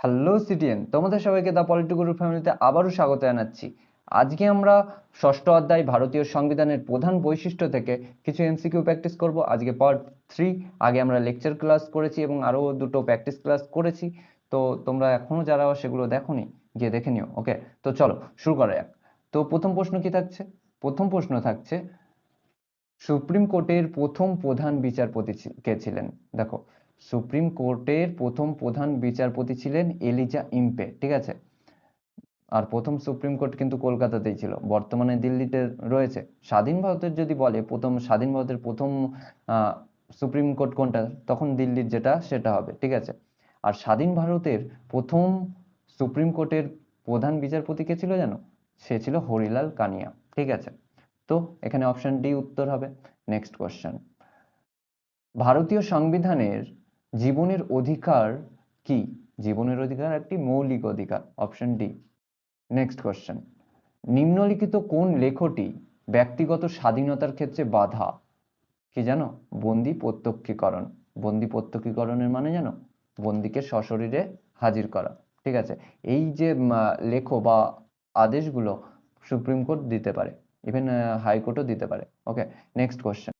Hello CTN তোমাদের সবাইকে the political ফ্যামিলিতে আবারও স্বাগত জানাচ্ছি। আজকে আমরা ষষ্ঠ অধ্যায় ভারতীয় সংবিধানের প্রধান বৈশিষ্ট্য থেকে কিছু এমসিকিউ প্র্যাকটিস করব। আজকে পার্ট থ্রি আগে আমরা লেকচার ক্লাস করেছি এবং আরও দুটো প্র্যাকটিস ক্লাস করেছি। তো তোমরা এখনও যারা সেগুলো দেখোনি, গিয়ে দেখে নিও। ওকে তো চলো, শুরু করা যাক। তো প্রথম প্রশ্ন কি থাকছে? প্রথম প্রশ্ন থাকছে, সুপ্রিম কোর্টের প্রথম প্রধান বিচারপতি কে ছিলেন? দেখো সুপ্রিম কোর্টের প্রথম প্রধান বিচারপতি ছিলেন এলিজা ইম্পে, ঠিক আছে? আর প্রথম সুপ্রিম কোর্ট কিন্তু কলকাতাতেই ছিল, বর্তমানে দিল্লিতে রয়েছে। স্বাধীন ভারতের যদি বলে, প্রথম, স্বাধীন ভারতের প্রথম সুপ্রিম কোর্ট কোনটা? তখন দিল্লির যেটা, সেটা হবে, ঠিক আছে? আর স্বাধীন ভারতের প্রথম সুপ্রিম কোর্টের প্রধান বিচারপতি কে ছিল জানো সে ছিল হরিলাল কানিয়া, ঠিক আছে? তো এখানে অপশন ডি উত্তর হবে। Next question. ভারতীয় সংবিধানের জীবনের অধিকার কি? জীবনের অধিকার একটি মৌলিক অধিকার। অপশন ডি নেক্সট কোশ্চেন নিম্নলিখিত কোন লেখটি ব্যক্তিগত স্বাধীনতার ক্ষেত্রে বাধা? কি জানো? বন্দি প্রত্যক্ষীকরণ। বন্দি প্রত্যক্ষীকরণের মানে জানো? বন্দিকে সশরীরে হাজির করা। ঠিক আছে? এই যে লেখো বা আদেশগুলো সুপ্রিম কোর্ট দিতে পারে। ইভেন হাইকোর্টও দিতে পারে। ওকে নেক্সট কোশ্চেন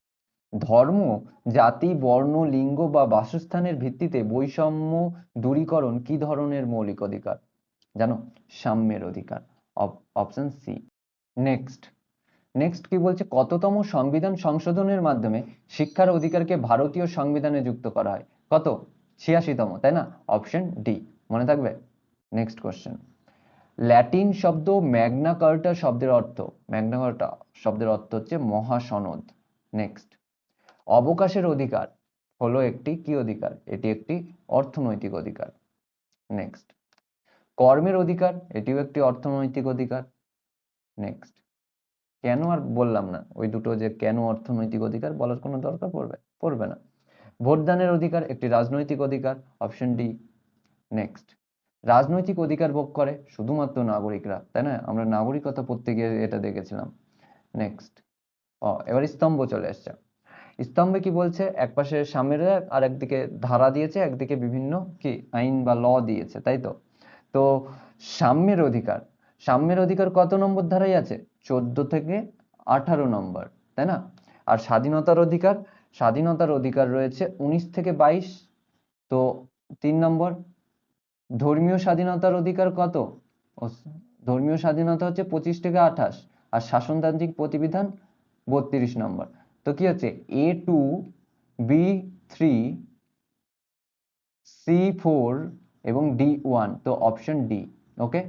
ধর্ম, জাতি, বর্ণ, লিঙ্গ বা বাসস্থানের ভিত্তিতে বৈষম্য দূরীকরণ কি ধরনের মৌলিক অধিকার? জানো, সাম্যের অধিকার অপশন সি নেক্সট নেক্সট কি বলছে? কততম সংবিধান সংশোধনের মাধ্যমে শিক্ষার অধিকারকে ভারতীয় সংবিধানে যুক্ত করা হয়? কত? ছিয়াশিতম, তাই না? অপশন ডি মনে থাকবে? নেক্সট কোশ্চেন ল্যাটিন শব্দ ম্যাগনা কার্টা শব্দের অর্থ ম্যাগনা কার্টা শব্দের অর্থ হচ্ছে মহাসনদ। নেক্সট অবকাশের অধিকার হলো একটি কি অধিকার? এটি একটি অর্থনৈতিক অধিকার। নেক্সট কর্মের অধিকার, এটিও একটি অর্থনৈতিক অধিকার। নেক্সট কেন আর বললাম না, ওই দুটো যে কেন অর্থনৈতিক অধিকার বলার কোনো দরকার পড়বে? পড়বে না। ভোটদানের অধিকার একটি রাজনৈতিক অধিকার অপশন ডি নেক্সট রাজনৈতিক অধিকার ভোগ করে শুধুমাত্র নাগরিকরা, তাই না? আমরা নাগরিকতা পড়তে গিয়ে এটা দেখেছিলাম। নেক্সট ও, এবার স্তম্ভ চলে আসছে। স্তম্ভে কি বলছে? একপাশে সামের আর একদিকে ধারা দিয়েছে, একদিকে বিভিন্ন কি আইন বা ল দিয়েছে, তাই তো? তো সাম্যের অধিকার সাম্যের অধিকার কত নম্বর ধারাই আছে? চোদ্দ থেকে আঠারো নম্বর, তাই না? আর স্বাধীনতার অধিকার স্বাধীনতার অধিকার রয়েছে উনিশ থেকে বাইশ, তো তিন নম্বর, ধর্মীয় স্বাধীনতার অধিকার কত? ধর্মীয় স্বাধীনতা হচ্ছে পঁচিশ থেকে আঠাশ, আর শাসনতান্ত্রিক প্রতিবিধান বত্রিশ নম্বর। তো কি হচ্ছে? A two B three C four এবং ডি ওয়ান তো option D okay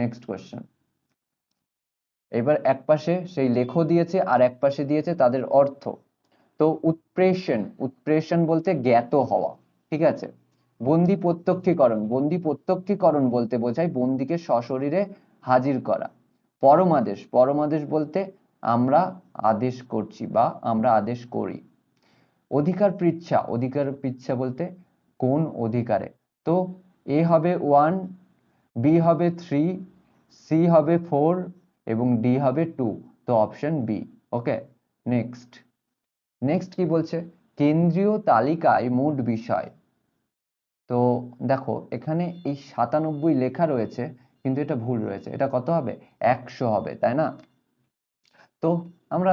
next question এবার এক পাশে সেই লেখো দিয়েছে আর এক পাশে দিয়েছে তাদের অর্থ। তো উৎপ্রেষণ উৎপ্রেষণ বলতে জ্ঞাত হওয়া, ঠিক আছে? বন্দি প্রত্যক্ষীকরণ বন্দি প্রত্যক্ষীকরণ বলতে বোঝায় বন্দিকে সশরীরে হাজির করা। পরমাদেশ পরমাদেশ বলতে আমরা আদেশ করছি বা আমরা আদেশ করি। অধিকার পৃচ্ছা অধিকার পৃচ্ছা বলতে কোন অধিকারে? তো এ হবে ওয়ান বি হবে থ্রি সি হবে ফোর এবং ডি হবে টু তো option B okay next next কি বলছে? কেন্দ্রীয় তালিকায় মোট বিষয়। তো দেখো, এখানে এই সাতানব্বই লেখা রয়েছে, কিন্তু এটা ভুল রয়েছে। এটা কত হবে? একশো হবে, তাই না? তো আমরা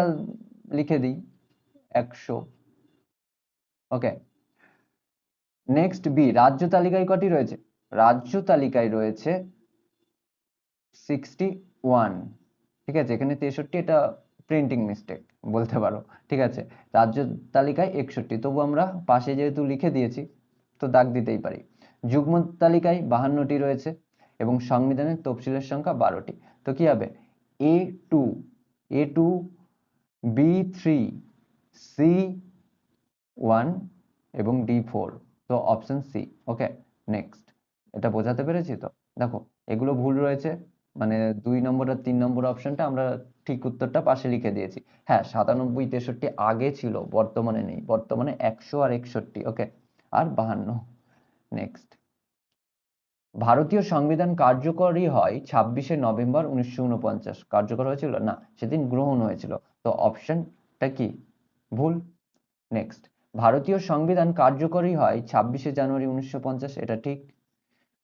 লিখে দিই একশো। ওকে নেক্সট বি রাজ্য তালিকায় কটি রয়েছে? রাজ্য তালিকায় রয়েছে সিক্সটি ওয়ান ঠিক আছে, এখানে তেষট্টি, এটা প্রিন্টিং মিস্টেক বলতে পারো। ঠিক আছে, রাজ্য তালিকায় একষট্টি, তবু আমরা পাশে যেহেতু লিখে দিয়েছি, তো দাগ দিতেই পারি। যুগ্ম তালিকায় বাহান্নটি রয়েছে এবং সংবিধানের তফসিলের সংখ্যা বারোটি। তো কি হবে? A two A two B three C one এবং ডি ফোর তো অপশন সি ওকে নেক্সট এটা বোঝাতে পেরেছি তো? দেখো, এগুলো ভুল রয়েছে। মানে দুই নম্বর আর তিন নম্বর অপশনটা আমরা ঠিক উত্তরটা পাশে লিখে দিয়েছি। হ্যাঁ সাতানব্বই, তেষট্টি আগে ছিল, বর্তমানে নেই। বর্তমানে একশো আর একষট্টি। ওকে আর বাহান্ন। নেক্সট ভারতীয় সংবিধান কার্যকরী হয় ছাব্বিশে নভেম্বর উনিশশো উনপঞ্চাশ কার্যকর হয়েছিল? না, সেদিন গ্রহণ হয়েছিল। তো অপশনটা কি? ভুল। নেক্সট। ভারতীয় সংবিধান কার্যকরী হয় ছাব্বিশে জানুয়ারি উনিশশো পঞ্চাশ, এটা ঠিক।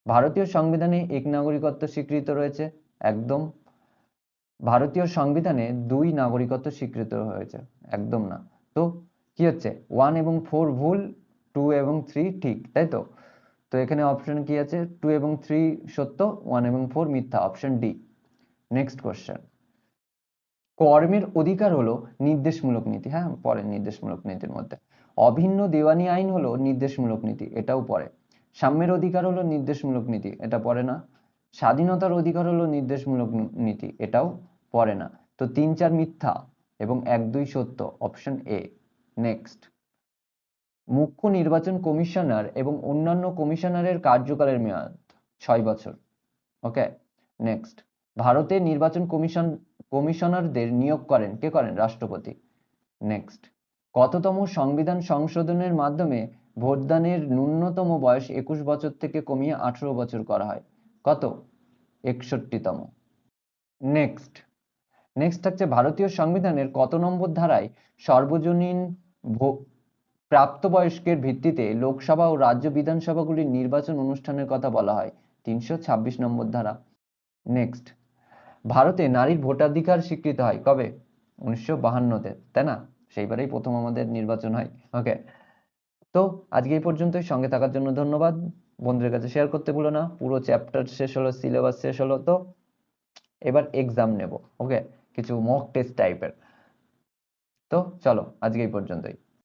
ভারতীয় সংবিধানে এক নাগরিকত্ব স্বীকৃত রয়েছে? একদম। ভারতীয় সংবিধানে দুই নাগরিকত্ব স্বীকৃত হয়েছে? একদম না। তো কি হচ্ছে? ওয়ান এবং ফোর ভুল, টু এবং থ্রি ঠিক, তাই তো? তো এখানে অপশন কি আছে? টু এবং থ্রি সত্য ওয়ান এবং ফোর মিথ্যা। অপশন ডি নেক্সট কোশ্চেন কর্মের অধিকার হলো নির্দেশমূলক নীতি। হ্যাঁ পরে নির্দেশমূলক নীতির মধ্যে। অভিন্ন দেওয়ানি আইন হলো নির্দেশমূলক নীতি, এটাও পড়ে। সাম্যের অধিকার হলো নির্দেশমূলক নীতি, এটা পড়ে না। স্বাধীনতার অধিকার হলো নির্দেশমূলক নীতি, এটাও পড়ে না। তো তিন চার মিথ্যা এবং এক দুই সত্য অপশন এ নেক্সট মুখ্য নির্বাচন কমিশনার এবং অন্যান্য কমিশনারের কার্যকালের মেয়াদ ছয় বছর। Okay, next. ভারতের নির্বাচন কমিশন, কমিশনারদের নিয়োগ করেন, কে করেন? রাষ্ট্রপতি। নেক্সট। কততম সংবিধান সংশোধনের মাধ্যমে ভোটদানের ন্যূনতম বয়স একুশ বছর থেকে কমিয়ে আঠারো বছর করা হয়? কত? একষট্টিতম। নেক্সট। নেক্সট থাকছে ভারতীয় সংবিধানের কত নম্বর ধারায় সর্বজনীন প্রাপ্তবয়স্কের ভিত্তিতে লোকসভা ও রাজ্য বিধানসভাগুলির নির্বাচন অনুষ্ঠানের কথা বলা হয়, তিনশো ছাব্বিশ নম্বর ধারা। নেক্সট ভারতে নারীর ভোটাধিকার স্বীকৃত হয় কবে? উনিশশো বাহান্নতে, তাই না? সেইবারেই প্রথম আমাদের নির্বাচন হয়। ওকে তো আজকে এই পর্যন্তই। সঙ্গে থাকার জন্য ধন্যবাদ। বন্ধুদের কাছে শেয়ার করতে ভুলো না। পুরো চ্যাপ্টার শেষ হলো সিলেবাস শেষ হলো, তো এবার এক্সাম নেব। ওকে কিছু মক টেস্ট টাইপের তো চলো, আজকে এই পর্যন্তই।